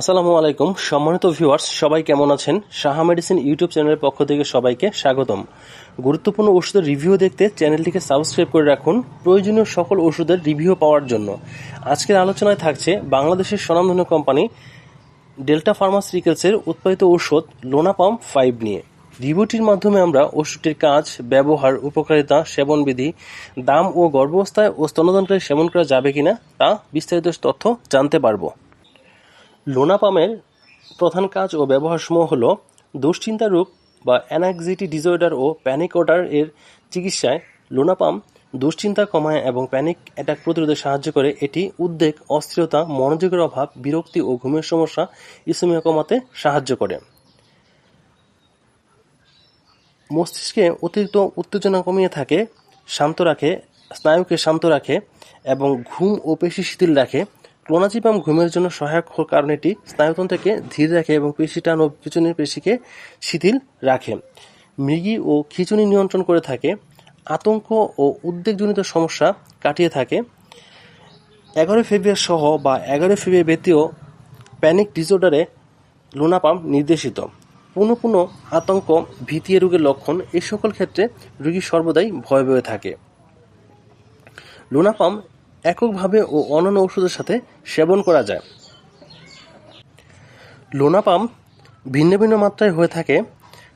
আসসালামু আলাইকুম। সম্মানিত ভিউয়ার্স, সবাই কেমন আছেন? সাহা মেডিসিন ইউটিউব চ্যানেলের পক্ষ থেকে সবাইকে স্বাগতম। গুরুত্বপূর্ণ ওষুধের রিভিউ দেখতে চ্যানেলটিকে সাবস্ক্রাইব করে রাখুন প্রয়োজনীয় সকল ওষুধের রিভিউ পাওয়ার জন্য। আজকের আলোচনায় থাকছে বাংলাদেশের স্বনামধন্য কোম্পানি ডেল্টা ফার্মাসিউটিক্যালসের উৎপাদিত ঔষধ লোনাপাম ফাইভ নিয়ে। রিভিউটির মাধ্যমে আমরা ওষুধটির কাজ, ব্যবহার, উপকারিতা, সেবনবিধি, দাম ও গর্ভাবস্থায় ও স্তনদানকারী সেবন করা যাবে কিনা তা বিস্তারিত তথ্য জানতে পারব। লোনাপামের প্রধান কাজ ও ব্যবহারসমূহ হল দুশ্চিন্তা রোগ বা অ্যানাক্সিটি ডিসঅর্ডার ও প্যানিক অর্ডার এর চিকিৎসায় লোনাপাম দুশ্চিন্তা কমায় এবং প্যানিক অ্যাটাক প্রতিরোধে সাহায্য করে। এটি উদ্বেগ, অস্থিরতা, মনোযোগের অভাব, বিরক্তি ও ঘুমের সমস্যা, ইসুমিয়া কমাতে সাহায্য করে। মস্তিষ্কে অতিরিক্ত উত্তেজনা কমিয়ে থাকে, শান্ত রাখে, স্নায়ুকে শান্ত রাখে এবং ঘুম ও পেশি শিথিল রাখে। ক্লোনাজিপাম ঘুমের জন্য সহায়ক কারণ এটি। স্নায়ুতন্ত্রকে ধীর রাখে এবং পেশি টান ও পিছনের পেশিকে শিথিল রাখে। মৃগি ও খিচুনি নিয়ন্ত্রণ করে থাকে। আতঙ্ক ও উদ্বেগজনিত সমস্যা কাটিয়ে থাকে। এগারো ফেব্রুয়ারি সহ বা এগারো ফেব্রুয়ারি ব্যতীয় প্যানিক ডিসঅর্ডারে লুনাপাম নির্দেশিত। পুনঃ পুনঃ আতঙ্ক, ভীতি রোগের লক্ষণ এই সকল ক্ষেত্রে রোগী সর্বদাই ভয় ভয়ে থাকে। লুনাপাম এককভাবে ও অন্যান্য ওষুধের সাথে সেবন করা যায়। লোনাপাম ভিন্ন ভিন্ন মাত্রায় হয়ে থাকে।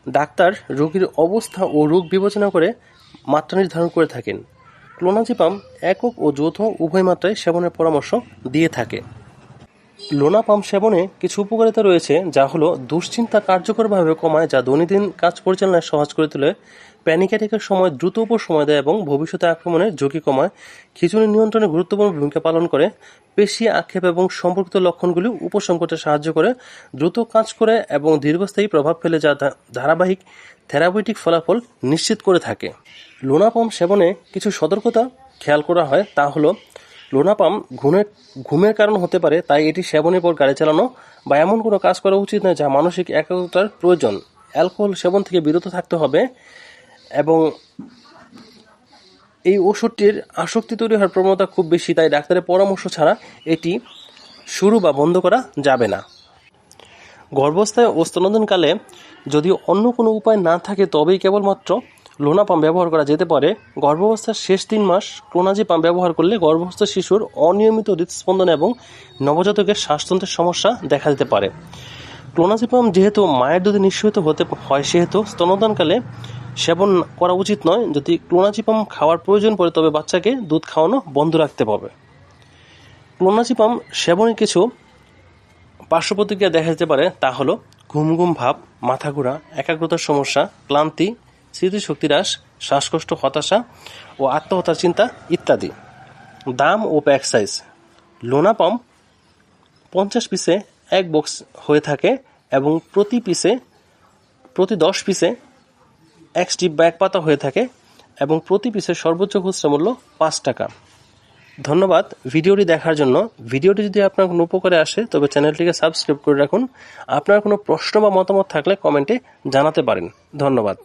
ডাক্তার রোগীর অবস্থা ও রোগ বিবেচনা করে মাত্রা নির্ধারণ করে থাকেন। ক্লোনাজিপাম একক ও যৌথ উভয় মাত্রায় সেবনের পরামর্শ দিয়ে থাকে। লোনাপাম সেবনে কিছু উপকারিতা রয়েছে, যা হলো দুশ্চিন্তা কার্যকরভাবে কমায়, যা দৈনন্দিন কাজ পরিচালনায় সহজ করে তোলে। প্যানিক অ্যাটাকের সময় দ্রুত উপর সময় দেয় এবং ভবিষ্যতে আক্রমণের ঝুঁকি কমায়। খিচুনি নিয়ন্ত্রণে গুরুত্বপূর্ণ ভূমিকা পালন করে। পেশি আক্ষেপ এবং সম্পর্কিত লক্ষণগুলি উপশম করতে সাহায্য করে। দ্রুত কাজ করে এবং দীর্ঘস্থায়ী প্রভাব ফেলে যা ধারাবাহিক থেরাপিউটিক ফলাফল নিশ্চিত করে থাকে। লোনাপাম সেবনে কিছু সতর্কতা খেয়াল করা হয়। তা হলো, লোনাপাম ঘুমের ঘুমের কারণ হতে পারে, তাই এটি সেবনের পর গাড়ি চালানো বা এমন কোনো কাজ করা উচিত নয় যা মানসিক একাগ্রতার প্রয়োজন। অ্যালকোহল সেবন থেকে বিরত থাকতে হবে। এবং এই ওষুধটির আসক্তি তৈরি হওয়ার প্রবণতা খুব বেশি, তাই ডাক্তারের পরামর্শ ছাড়া এটি শুরু বা বন্ধ করা যাবে না। গর্ভাবস্থায় ও যদি অন্য কোনো উপায় না থাকে, তবেই কেবলমাত্র লোনা পাম্প ব্যবহার করা যেতে পারে। গর্ভাবস্থার শেষ তিন মাস ক্রোনাজি পাম্প ব্যবহার করলে গর্ভস্থ শিশুর অনিয়মিত হৃদস্পন্দন এবং নবজাতকের শ্বাসতন্ত্রের সমস্যা দেখা দিতে পারে। ক্লোনাজিপাম যেহেতু মায়ের দুধে নিঃসরিত হতে হয়, সেহেতু স্তনদানকালে সেবন করা উচিত নয়। যদি ক্লোনাজিপাম খাওয়ার প্রয়োজন পড়ে, তবে বাচ্চাকে দুধ খাওয়ানো বন্ধ রাখতে হবে। ক্লোনাজিপাম সেবনের কিছু পার্শ্ব প্রতিক্রিয়া দেখা যেতে পারে, তা হলো ঘুম ঘুম ভাব, মাথা ঘোরা, একাগ্রতার সমস্যা, ক্লান্তি, স্মৃতিশক্তি হ্রাস, শ্বাসকষ্ট, হতাশা ও আত্মহত্যার চিন্তা ইত্যাদি। দাম ও প্যাক সাইজ। লোনা পাম্প পঞ্চাশ পিসে এক বক্স হয়ে থাকে এবং প্রতি পিসে প্রতি দশ পিসে এক স্টিপ বা এক পাতা হয়ে থাকে এবং প্রতি পিসের সর্বোচ্চ খুচরা মূল্য পাঁচ টাকা। ধন্যবাদ ভিডিওটি দেখার জন্য। ভিডিওটি যদি আপনার কোনো উপকারে আসে, তবে চ্যানেলটিকে সাবস্ক্রাইব করে রাখুন। আপনার কোনো প্রশ্ন বা মতামত থাকলে কমেন্টে জানাতে পারেন। ধন্যবাদ।